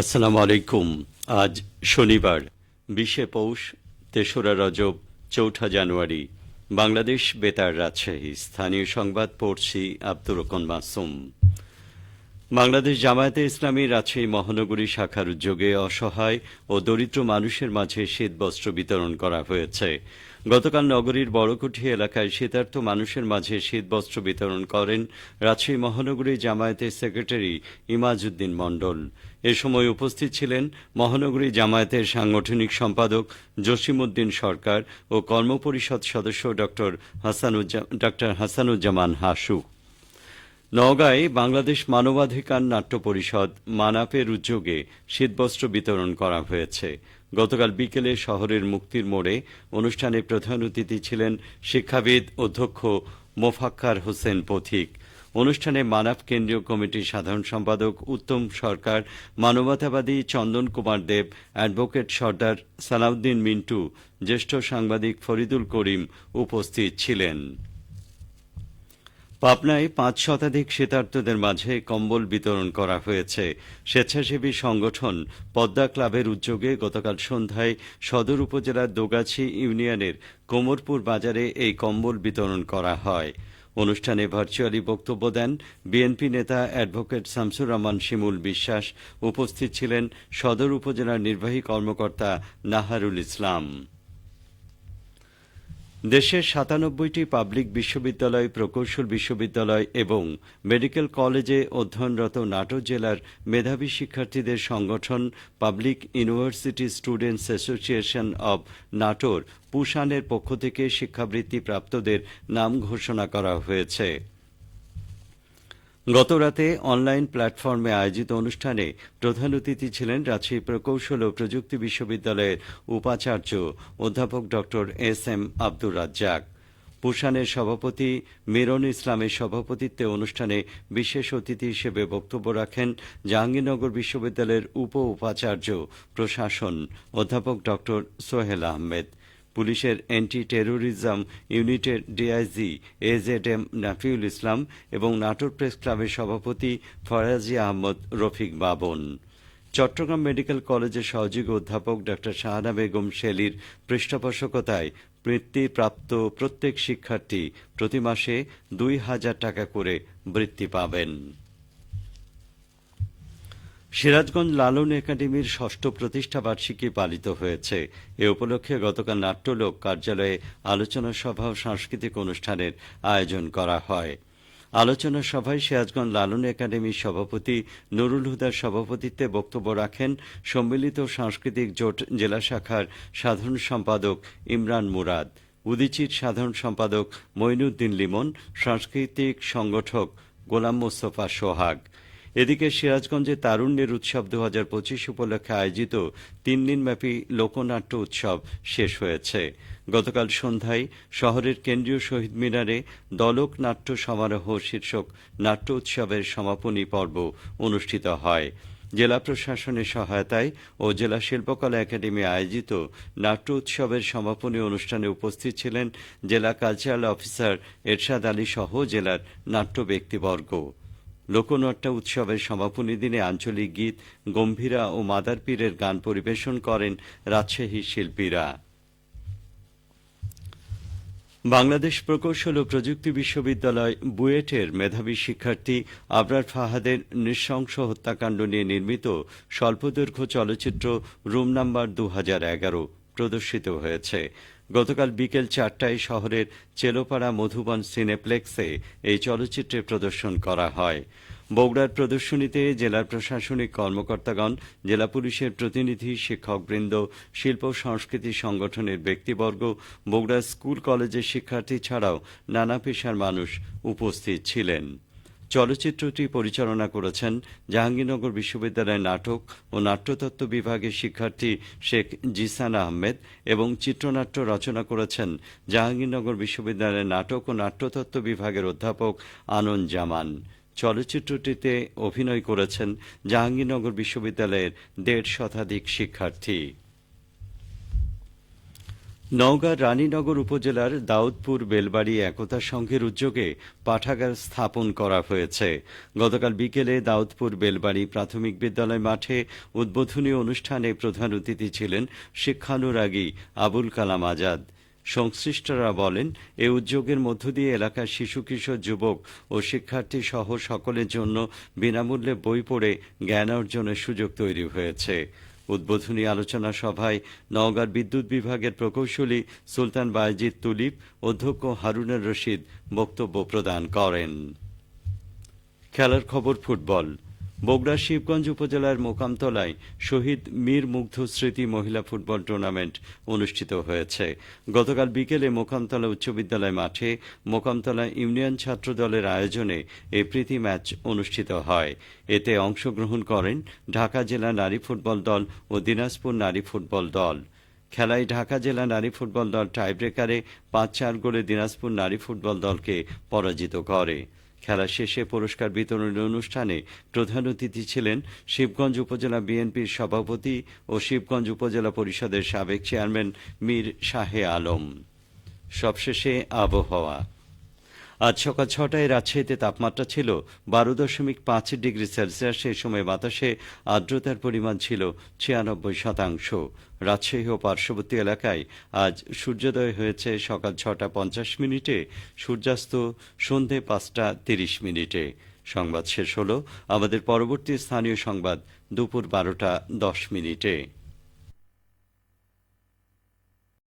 আসসালামু আলাইকুম। আজ শনিবার, বিশে পৌষ, তেসরা রজব, চৌঠা জানুয়ারি। বাংলাদেশ বেতার রাজশাহী। স্থানীয় সংবাদ পড়ছি আব্দুর রকন মাসুম। বাংলাদেশ জামায়াতে ইসলামী রাজশাহী মহানগরী শাখার উদ্যোগে অসহায় ও দরিদ্র মানুষের মাঝে শীত বস্ত্র বিতরণ করা হয়েছে। গতকাল নগরীর বড়কুঠি এলাকায় শীতার্থ মানুষের মাঝে শীতবস্ত্র বিতরণ করেন রাজশাহী মহানগরী জামায়াতের সেক্রেটারি ইমাজউদ্দিন মণ্ডল। এ সময় উপস্থিত ছিলেন মহানগরী জামায়াতের সাংগঠনিক সম্পাদক জসিমউদ্দিন সরকার ও কর্মপরিষদ সদস্য ডক্টর হাসানুজ্জামান হাসু। নওগাঁয় বাংলাদেশ মানবাধিকার নাট্য পরিষদ মানাপের উদ্যোগে শীতবস্ত্র বিতরণ করা হয়েছে। গতকাল বিকেলে শহরের মুক্তির মোড়ে অনুষ্ঠানে প্রধান অতিথি ছিলেন শিক্ষাবিদ অধ্যক্ষ মোফাক্কার হোসেন পথিক। অনুষ্ঠানে মানাপ কেন্দ্রীয় কমিটির সাধারণ সম্পাদক উত্তম সরকার, মানবতাবাদী চন্দন কুমার দেব, অ্যাডভোকেট সর্দার সালাউদ্দিন মিন্টু, জ্যেষ্ঠ সাংবাদিক ফরিদুল করিম উপস্থিত ছিলেন। পাবনায় পাঁচ শতাধিক শীতার্তদের মাঝে কম্বল বিতরণ করা হয়েছে। স্বেচ্ছাসেবী সংগঠন পদ্মা ক্লাবের উদ্যোগে গতকাল সন্ধ্যায় সদর উপজেলার দোগাছি ইউনিয়নের কোমরপুর বাজারে এই কম্বল বিতরণ করা হয়। অনুষ্ঠানে ভার্চুয়ালি বক্তব্য দেন বিএনপি নেতা অ্যাডভোকেট শামসুর রহমান শিমুল বিশ্বাস। উপস্থিত ছিলেন সদর উপজেলার নির্বাহী কর্মকর্তা নাহারুল ইসলাম। দেশের সাতানব্বইটি পাবলিক বিশ্ববিদ্যালয়, প্রকৌশল বিশ্ববিদ্যালয় এবং মেডিকেল কলেজে অধ্যয়নরত নাটোর জেলার মেধাবী শিক্ষার্থীদের সংগঠন public university students association of Natore পুষানের পক্ষ থেকে শিক্ষাবৃত্তি প্রাপ্তদের নাম ঘোষণা করা হয়েছে। গতরাতে অনলাইন প্ল্যাটফর্মে আয়োজিত অনুষ্ঠানে প্রধান অতিথি ছিলেন রাজশাহী প্রকৌশল ও প্রযুক্তি বিশ্ববিদ্যালয়ের উপাচার্য অধ্যাপক ড এস এম আব্দুর রাজ্জাক। পুষানের সভাপতি মিরন ইসলামের সভাপতিত্বে অনুষ্ঠানে বিশেষ অতিথি হিসেবে বক্তব্য রাখেন জাহাঙ্গীরনগর বিশ্ববিদ্যালয়ের উপ উপাচার্য প্রশাসন অধ্যাপক ড সোহেল আহমেদ। পুলিশের অ্যান্টি টেরোরিজম ইউনিটের DIG A Z M Nafiul Islam এবং নাটোর প্রেস ক্লাবের সভাপতি ফরাজি আহমদ রফিক বাবন। চট্টগ্রাম মেডিকেল কলেজের সহযোগী অধ্যাপক ড. শাহানা বেগম শেলির পৃষ্ঠপোষকতায় বৃত্তিপ্রাপ্ত প্রত্যেক শিক্ষার্থী প্রতি মাসে দুই হাজার টাকা করে বৃত্তি পাবেন। সিরাজগঞ্জ লালন একাডেমির ষষ্ঠ প্রতিষ্ঠা বার্ষিকী পালিত হয়েছে। এ উপলক্ষে গতকাল নাট্যলোক কার্যালয়ে আলোচনা সভা ও সাংস্কৃতিক অনুষ্ঠানের আয়োজন করা হয়। আলোচনা সভায় সিরাজগঞ্জ লালন একাডেমির সভাপতি নুরুল হুদার সভাপতিত্বে বক্তব্য রাখেন সম্মিলিত সাংস্কৃতিক জোট জেলা শাখার সাধারণ সম্পাদক ইমরান মুরাদ, উদিচির সাধারণ সম্পাদক মঈনুদ্দিন লিমন, সাংস্কৃতিক সংগঠক গোলাম মোস্তফা সোহাগ এদিকে সিরাজগঞ্জে তারুণ্যের উৎসব দু হাজার পঁচিশ উপলক্ষে আয়োজিত তিন দিনব্যাপী লোকনাট্য উৎসব শেষ হয়েছে। গতকাল সন্ধ্যায় শহরের কেন্দ্রীয় শহীদ মিনারে দলক নাট্য সমারোহ শীর্ষক নাট্য উৎসবের সমাপনী পর্ব অনুষ্ঠিত হয়। জেলা প্রশাসনের সহায়তায় ও জেলা শিল্পকলা একাডেমি আয়োজিত নাট্য উৎসবের সমাপনী অনুষ্ঠানে উপস্থিত ছিলেন জেলা কালচারাল অফিসার এরশাদ আলী সহ জেলার নাট্য ব্যক্তিবর্গ। লোকনাট্য উৎসবের সমাপনী দিনে আঞ্চলিক গীত গম্ভীরা ও মাদার পীরের গান পরিবেশন করেন রাজশাহী শিল্পীরা। বাংলাদেশ প্রকৌশল ও প্রযুক্তি বিশ্ববিদ্যালয় বুয়েটের মেধাবী শিক্ষার্থী আবরার ফাহাদের নৃশংস হত্যাকাণ্ড নিয়ে নির্মিত স্বল্পদৈর্ঘ্য চলচ্চিত্র রুম নাম্বার দু প্রদর্শিত হয়েছে। গতকাল বিকেল চারটায় শহরের চেলোপাড়া মধুবন সিনেপ্লেক্সে এই চলচ্চিত্রের প্রদর্শন করা হয়। বগুড়ার প্রদর্শনীতে জেলার প্রশাসনিক কর্মকর্তাগণ, জেলা পুলিশের প্রতিনিধি, শিক্ষকবৃন্দ, শিল্প সংস্কৃতি সংগঠনের ব্যক্তিবর্গ, বগুড়া স্কুল কলেজের শিক্ষার্থী ছাড়াও নানা পেশার মানুষ উপস্থিত ছিলেন। চলচ্চিত্রটি পরিচালনা করেছেন জাহাঙ্গীরনগর বিশ্ববিদ্যালয়ের নাটক ও নাট্যতত্ত্ব বিভাগের শিক্ষার্থী শেখ জিসান আহমেদ এবং চিত্রনাট্য রচনা করেছেন জাহাঙ্গীরনগর বিশ্ববিদ্যালয়ের নাটক ও নাট্যতত্ত্ব বিভাগের অধ্যাপক আনন্দ জামান। চলচ্চিত্রটিতে অভিনয় করেছেন জাহাঙ্গীরনগর বিশ্ববিদ্যালয়ের দেড় শতাধিক শিক্ষার্থী। নওগাঁ রানীনগর উপজেলার দাউদপুর বেলবাড়ি একতা সংঘের উদ্যোগে পাঠাগার স্থাপন করা হয়েছে। গতকাল বিকেলে দাউদপুর বেলবাড়ি প্রাথমিক বিদ্যালয় মাঠে উদ্বোধনী অনুষ্ঠানে প্রধান অতিথি ছিলেন শিক্ষানুরাগী আবুল কালাম আজাদ। সংশ্লিষ্টরা বলেন, এ উদ্যোগের মধ্য দিয়ে এলাকার শিশু, কিশোর, যুবক ও শিক্ষার্থী সহ সকলের জন্য বিনামূল্যে বই পড়ে জ্ঞান অর্জনের সুযোগ তৈরি হয়েছে। উদ্বোধনী আলোচনা সভায় নওগাঁর বিদ্যুৎ বিভাগের প্রকৌশলী সুলতান বায়জিৎ তুলিপ, অধ্যক্ষ হারুনের রশিদ বক্তব্য প্রদান করেন। খেলার খবর ফুটবল। বগুড়ার শিবগঞ্জ উপজেলার মোকামতলায় শহীদ মীর মুগ্ধ স্মৃতি মহিলা ফুটবল টুর্নামেন্ট অনুষ্ঠিত হয়েছে। গতকাল বিকেলে মোকামতলা উচ্চ বিদ্যালয় মাঠে মোকামতলা ইউনিয়ন ছাত্র দলের আয়োজনে এ প্রীতি ম্যাচ অনুষ্ঠিত হয়। এতে অংশগ্রহণ করেন ঢাকা জেলা নারী ফুটবল দল ও দিনাজপুর নারী ফুটবল দল। খেলায় ঢাকা জেলা নারী ফুটবল দল টাইব্রেকারে পাঁচ চার গোলে দিনাজপুর নারী ফুটবল দলকে পরাজিত করে। খেলা শেষে পুরস্কার বিতরণী অনুষ্ঠানে প্রধান অতিথি ছিলেন শিবগঞ্জ উপজেলা বিএনপির সভাপতি ও শিবগঞ্জ উপজেলা পরিষদের সাবেক চেয়ারম্যান মীর শাহে আলম। সবশেষে আবহাওয়া। আজ সকাল ছটায় রাজশাহীতে তাপমাত্রা ছিল বারো দশমিক পাঁচ ডিগ্রি সেলসিয়াস। সেই সময় বাতাসে আর্দ্রতার পরিমাণ ছিল ছিয়ানব্বই শতাংশ। রাজশাহী ও পার্শ্ববর্তী এলাকায় আজ সূর্যোদয় হয়েছে সকাল ছটা পঞ্চাশ মিনিটে, সূর্যাস্ত সন্ধে পাঁচটা তিরিশ মিনিটে। সংবাদ শেষ হলো। আমাদের পরবর্তী স্থানীয় সংবাদ দুপুর বারোটা দশ মিনিটে।